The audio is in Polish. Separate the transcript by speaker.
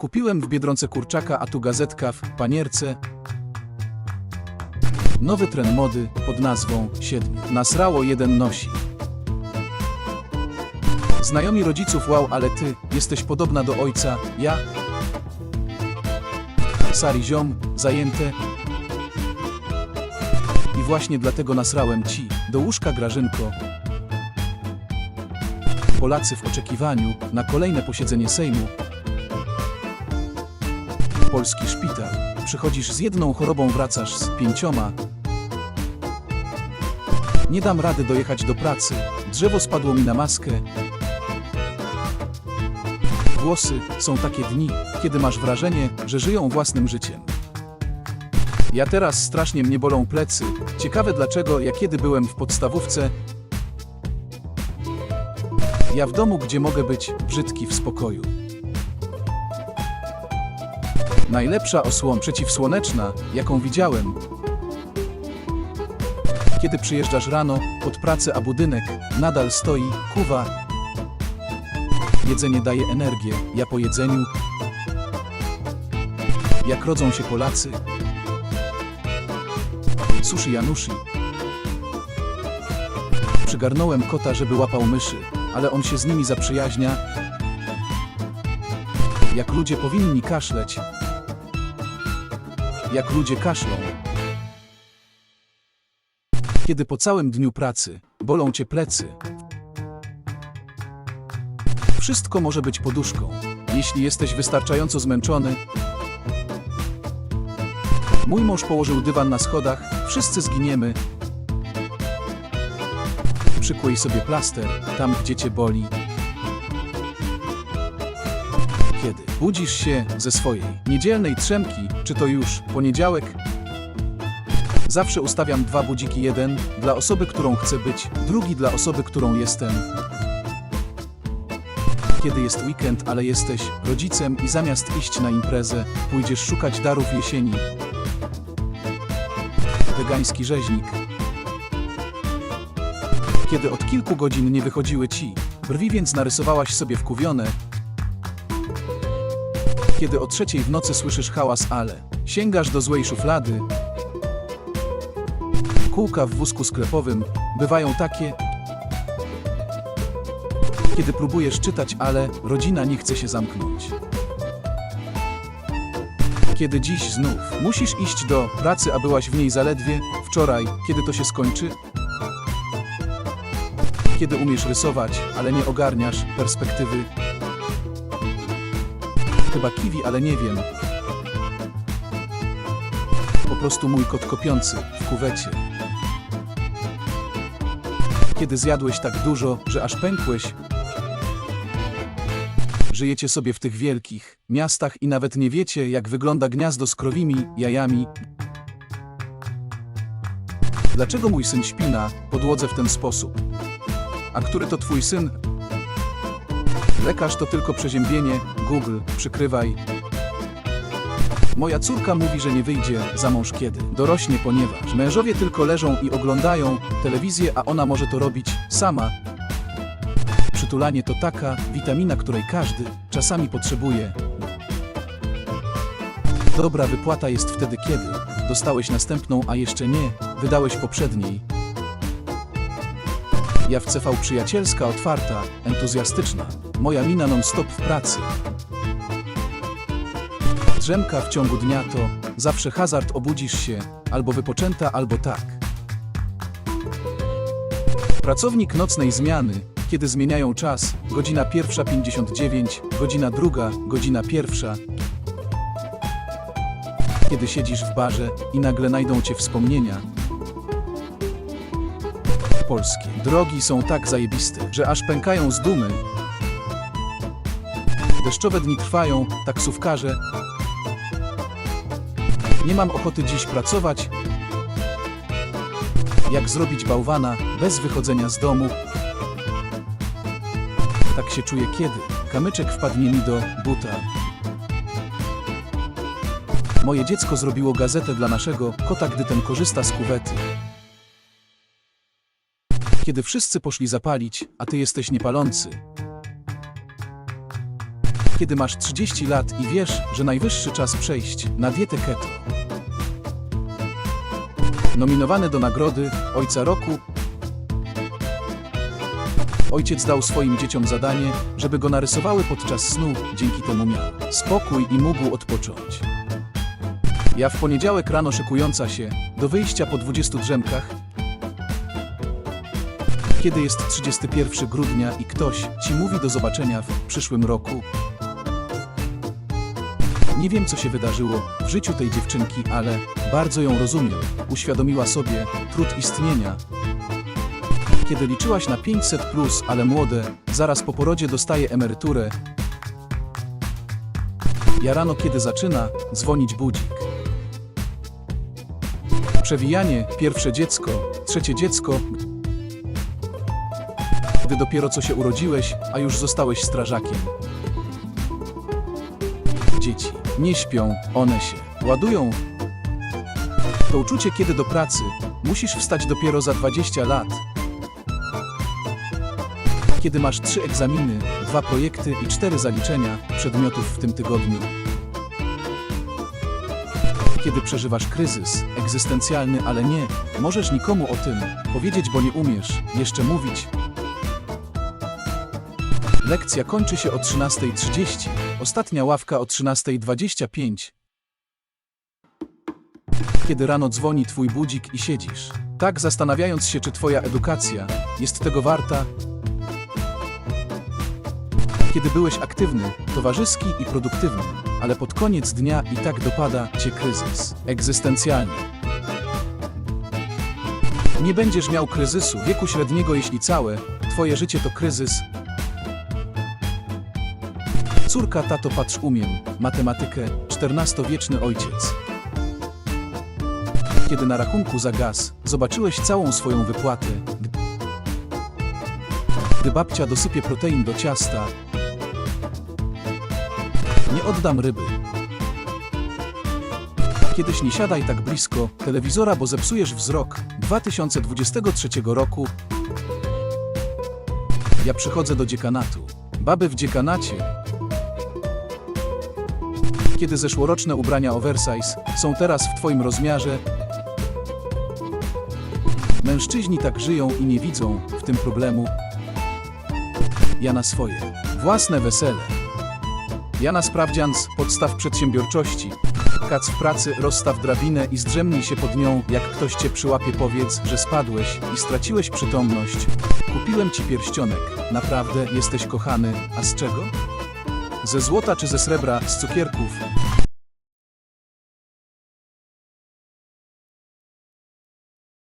Speaker 1: Kupiłem w Biedronce kurczaka, a tu gazetka w panierce. Nowy trend mody pod nazwą Siedmiu. Nasrało jeden nosi. Znajomi rodziców, wow, ale ty jesteś podobna do ojca, ja. Sari ziom, zajęte. I właśnie dlatego nasrałem ci do łóżka Grażynko. Polacy w oczekiwaniu na kolejne posiedzenie Sejmu. Polski szpital. Przychodzisz z jedną chorobą, wracasz z pięcioma. Nie dam rady dojechać do pracy. Drzewo spadło mi na maskę. Włosy są takie dni, kiedy masz wrażenie, że żyją własnym życiem. Ja teraz strasznie mnie bolą plecy. Ciekawe dlaczego, ja kiedy byłem w podstawówce, ja w domu, gdzie mogę być brzydki w spokoju. Najlepsza osłona przeciwsłoneczna, jaką widziałem. Kiedy przyjeżdżasz rano pod pracę, a budynek nadal stoi, kuwa. Jedzenie daje energię, ja po jedzeniu. Jak rodzą się Polacy. Sushi Januszy. Przygarnąłem kota, żeby łapał myszy, ale on się z nimi zaprzyjaźnia. Jak ludzie powinni kaszleć. Jak ludzie kaszlą. Kiedy po całym dniu pracy bolą cię plecy. Wszystko może być poduszką, jeśli jesteś wystarczająco zmęczony. Mój mąż położył dywan na schodach, wszyscy zginiemy. Przykłej sobie plaster, tam gdzie cię boli. Kiedy budzisz się ze swojej niedzielnej trzemki, czy to już poniedziałek? Zawsze ustawiam dwa budziki, jeden dla osoby, którą chcę być, drugi dla osoby, którą jestem. Kiedy jest weekend, ale jesteś rodzicem i zamiast iść na imprezę, pójdziesz szukać darów jesieni. Wegański rzeźnik. Kiedy od kilku godzin nie wychodziły ci brwi, więc narysowałaś sobie wkuwione. Kiedy o trzeciej w nocy słyszysz hałas, ale sięgasz do złej szuflady. Kółka w wózku sklepowym bywają takie, kiedy próbujesz czytać, ale rodzina nie chce się zamknąć. Kiedy dziś znów musisz iść do pracy, a byłaś w niej zaledwie wczoraj, kiedy to się skończy? Kiedy umiesz rysować, ale nie ogarniasz perspektywy? Chyba kiwi, ale nie wiem. Po prostu mój kot kopiący w kuwecie. Kiedy zjadłeś tak dużo, że aż pękłeś, Żyjecie sobie w tych wielkich miastach i nawet nie wiecie, jak wygląda gniazdo z krowimi jajami. Dlaczego mój syn śpi na podłodze w ten sposób? A który to twój syn? Lekarz to tylko przeziębienie. Google, przykrywaj. Moja córka mówi, że nie wyjdzie za mąż kiedy dorośnie, ponieważ mężowie tylko leżą i oglądają telewizję, a ona może to robić sama, Przytulanie to taka witamina, której każdy czasami potrzebuje. Dobra wypłata jest wtedy, kiedy dostałeś następną, a jeszcze nie wydałeś poprzedniej. Ja w CV przyjacielska, otwarta, entuzjastyczna. Moja mina non-stop w pracy. Drzemka w ciągu dnia to zawsze hazard, obudzisz się albo wypoczęta, albo tak. Pracownik nocnej zmiany, kiedy zmieniają czas, godzina pierwsza 59, godzina druga, godzina pierwsza. Kiedy siedzisz w barze i nagle najdą cię wspomnienia. Polskie drogi są tak zajebiste, że aż pękają z dumy. Deszczowe dni trwają, taksówkarze. Nie mam ochoty dziś pracować. Jak zrobić bałwana bez wychodzenia z domu, tak się czuję kiedy kamyczek wpadnie mi do buta. Moje dziecko zrobiło gazetę dla naszego kota, gdy ten korzysta z kuwety. Kiedy wszyscy poszli zapalić, a ty jesteś niepalący. Kiedy masz 30 lat i wiesz, że najwyższy czas przejść na dietę keto. Nominowany do nagrody Ojca Roku Ojciec dał swoim dzieciom zadanie, żeby go narysowały podczas snu, dzięki temu miał spokój i mógł odpocząć. Ja w poniedziałek rano szykująca się do wyjścia po 20 drzemkach, kiedy jest 31 grudnia i ktoś ci mówi do zobaczenia w przyszłym roku. Nie wiem, co się wydarzyło w życiu tej dziewczynki, ale bardzo ją rozumiem. Uświadomiła sobie trud istnienia. Kiedy liczyłaś na 500 plus, ale młode, zaraz po porodzie dostaje emeryturę. Ja rano, kiedy zaczyna dzwonić budzik. Przewijanie, pierwsze dziecko, trzecie dziecko, gdy dopiero co się urodziłeś, a już zostałeś strażakiem. Dzieci nie śpią, one się ładują. To uczucie, kiedy do pracy musisz wstać dopiero za 20 lat. Kiedy masz trzy egzaminy, dwa projekty i cztery zaliczenia przedmiotów w tym tygodniu. Kiedy przeżywasz kryzys egzystencjalny, ale nie możesz nikomu o tym powiedzieć, bo nie umiesz jeszcze mówić, Lekcja kończy się o 13.30, ostatnia ławka o 13.25. Kiedy rano dzwoni twój budzik i siedzisz, tak zastanawiając się, czy twoja edukacja jest tego warta. Kiedy byłeś aktywny, towarzyski i produktywny, ale pod koniec dnia i tak dopada cię kryzys egzystencjalny. Nie będziesz miał kryzysu wieku średniego, jeśli całe twoje życie to kryzys Córka, tato, patrz, umiem matematykę, XIV-wieczny ojciec. Kiedy na rachunku za gaz zobaczyłeś całą swoją wypłatę, gdy- babcia dosypie protein do ciasta, nie oddam ryby. Kiedyś nie siadaj tak blisko telewizora, bo zepsujesz wzrok. 2023 roku ja przychodzę do dziekanatu. Baby w dziekanacie kiedy zeszłoroczne ubrania oversize są teraz w Twoim rozmiarze. Mężczyźni tak żyją i nie widzą w tym problemu. Ja na swoje własne wesele. Ja na sprawdzian z podstaw przedsiębiorczości. Kac w pracy, rozstaw drabinę i zdrzemnij się pod nią, jak ktoś cię przyłapie, powiedz, że spadłeś i straciłeś przytomność. Kupiłem ci pierścionek. Naprawdę jesteś kochany, a z czego? Ze złota czy ze srebra, z cukierków,